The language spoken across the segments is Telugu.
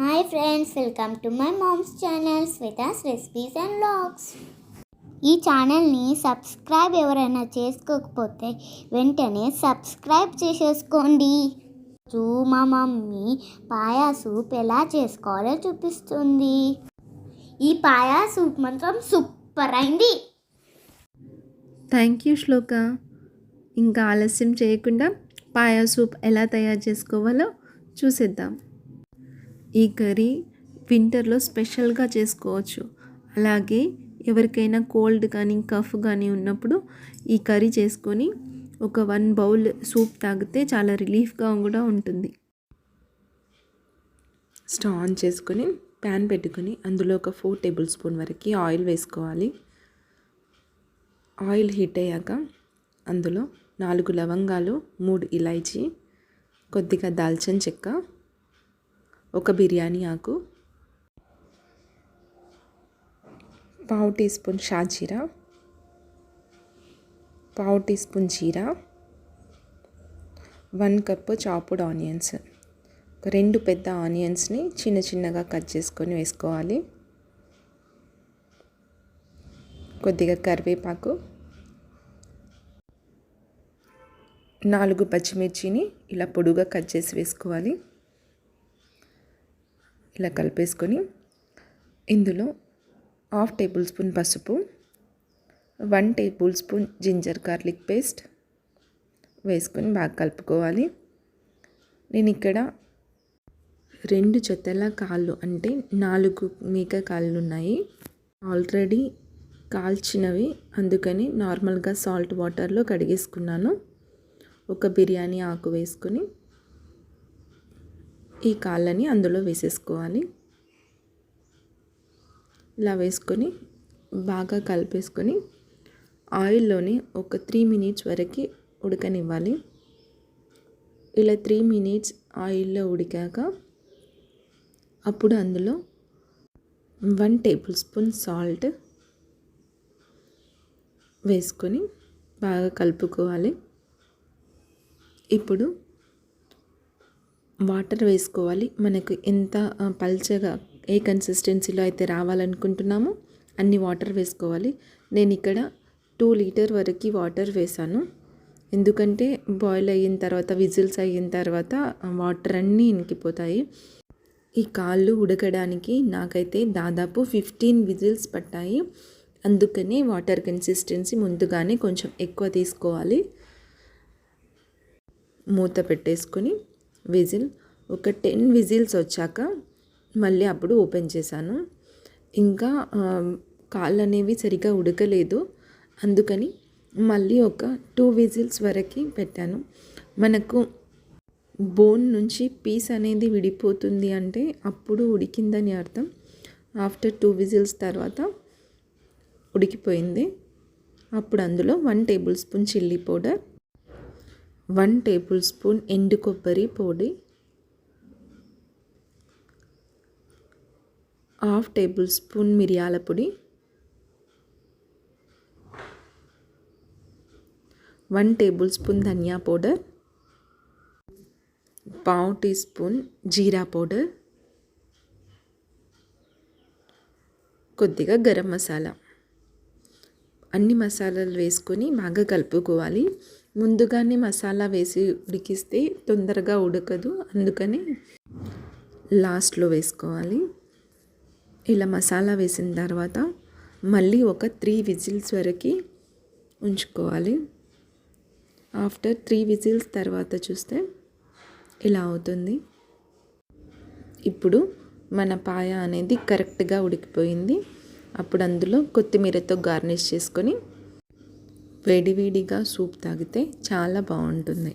Hi friends welcome to my moms channel స్వితాస్ recipes and vlogs ఈ ఛానల్ని సబ్స్క్రైబ్ ఎవరైనా చేసుకోకపోతే వెంటనే సబ్స్క్రైబ్ చేసేసుకోండి. మా మమ్మీ పాయా సూప్ ఎలా చేసుకోవాలో చూపిస్తుంది. ఈ పాయా సూప్ మాత్రం సూపర్ అయింది. థ్యాంక్ యూ శ్లోక ఇంకా ఆలస్యం చేయకుండా పాయా సూప్ ఎలా తయారు చేసుకోవాలో చూసేద్దాం. ఈ కర్రీ వింటర్లో స్పెషల్గా చేసుకోవచ్చు. అలాగే ఎవరికైనా కోల్డ్ కానీ కఫ్ కానీ ఉన్నప్పుడు ఈ కర్రీ చేసుకొని ఒక వన్ బౌల్ సూప్ తాగితే చాలా రిలీఫ్గా కూడా ఉంటుంది. స్టవ్ ఆన్ చేసుకొని ప్యాన్ పెట్టుకొని అందులో ఒక ఫోర్ టేబుల్ స్పూన్ వరకు ఆయిల్ వేసుకోవాలి. ఆయిల్ హీట్ అయ్యాక అందులో నాలుగు లవంగాలు మూడు ఇలాచీ కొద్దిగా దాల్చిన చెక్క ఒక బిర్యానీ ఆకు. పావు టీ స్పూన్ షాజీరా. పావు teaspoon jeera. One cup chopped onions. ఒక రెండు పెద్ద ఆనియన్స్ని చిన్న చిన్నగా కట్ చేసుకొని వేసుకోవాలి. కొద్దిగా కరివేపాకు. నాలుగు పచ్చిమిర్చిని ఇలా పొడుగా కట్ చేసి వేసుకోవాలి. ఇలా కలిపేసుకొని ఇందులో హాఫ్ టేబుల్ స్పూన్ పసుపు one tablespoon ginger garlic paste వేసుకొని బాగా కలుపుకోవాలి. నేను ఇక్కడ రెండు జతల కాళ్ళు అంటే నాలుగు మేక కాళ్ళు ఉన్నాయి. ఆల్రెడీ కాల్చినవి అందుకని నార్మల్గా సాల్ట్ వాటర్లో కడిగేసుకున్నాను. ఒక బిర్యానీ ఆకు వేసుకొని ఈ కాళ్ళని అందులో వేసేసుకోవాలి. ఇలా వేసుకొని బాగా కలిపేసుకొని ఆయిల్లోని ఒక త్రీ మినిట్స్ వరకు ఉడకనివ్వాలి. ఇలా త్రీ మినిట్స్ ఆయిల్లో ఉడికాక అప్పుడు అందులో వన్ టేబుల్ స్పూన్ సాల్ట్ వేసుకొని బాగా కలుపుకోవాలి. ఇప్పుడు వాటర్ వేసుకోవాలి. మనకు ఎంత పల్చగా ఏ కన్సిస్టెన్సీలో అయితే రావాలనుకుంటున్నామో అన్ని వాటర్ వేసుకోవాలి. నేను ఇక్కడ టూ లీటర్ వరకు వాటర్ వేసాను. ఎందుకంటే బాయిల్ అయిన తర్వాత విజిల్స్ అయిన తర్వాత వాటర్ అన్నీ ఇంకిపోతాయి ఈ కాళ్ళు ఉడకడానికి నాకైతే దాదాపు ఫిఫ్టీన్ విజిల్స్ పట్టాయి. అందుకని వాటర్ కన్సిస్టెన్సీ ముందుగానే కొంచెం ఎక్కువ తీసుకోవాలి. మూత పెట్టేసుకొని విజిల్ ఒక టెన్ విజిల్స్ వచ్చాక మళ్ళీ అప్పుడు ఓపెన్ చేశాను. ఇంకా కాళ్ళు అనేవి సరిగా ఉడకలేదు. అందుకని మళ్ళీ ఒక టూ విజిల్స్ వరకు పెట్టాను. మనకు బోన్ నుంచి పీస్ అనేది విడిపోతుంది అంటే అప్పుడు ఉడికిందని అర్థం. ఆఫ్టర్ టూ విజిల్స్ తర్వాత ఉడికిపోయింది. అప్పుడు అందులో one tablespoon chilli powder one tablespoon ఎండు కొబ్బరి పొడి హాఫ్ టేబుల్ స్పూన్ మిరియాల పొడి వన్ టేబుల్ స్పూన్ ధనియా పౌడర్ పావు టీ స్పూన్ జీరా పౌడర్ కొద్దిగా గరం మసాలా. అన్ని మసాలాలు వేసుకొని బాగా కలుపుకోవాలి. ముందుగానే మసాలా వేసి ఉడికిస్తే తొందరగా ఉడకదు. అందుకని లాస్ట్లో వేసుకోవాలి. ఇలా మసాలా వేసిన తర్వాత మళ్ళీ ఒక త్రీ విజిల్స్ వరకు ఉంచుకోవాలి. ఆఫ్టర్ త్రీ విజిల్స్ తర్వాత చూస్తే ఇలా అవుతుంది. ఇప్పుడు మన పాయ అనేది కరెక్ట్గా ఉడికిపోయింది. అప్పుడు అందులో కొత్తిమీరతో గార్నిష్ చేసుకొని వేడివేడిగా సూప్ తాగితే చాలా బాగుంటుంది.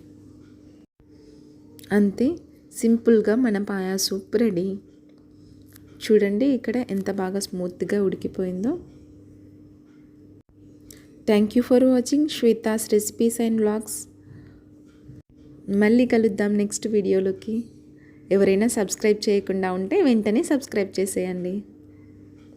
అంతే సింపుల్గా మన పాయా సూప్ రెడీ. చూడండి ఇక్కడ ఎంత బాగా స్మూత్గా ఉడికిపోయిందో. Thank you for watching Shweta's recipes and vlogs. మళ్ళీ కలుద్దాం నెక్స్ట్ వీడియోలోకి. ఎవరైనా సబ్స్క్రైబ్ చేయకుండా ఉంటే వెంటనే సబ్స్క్రైబ్ చేసేయండి.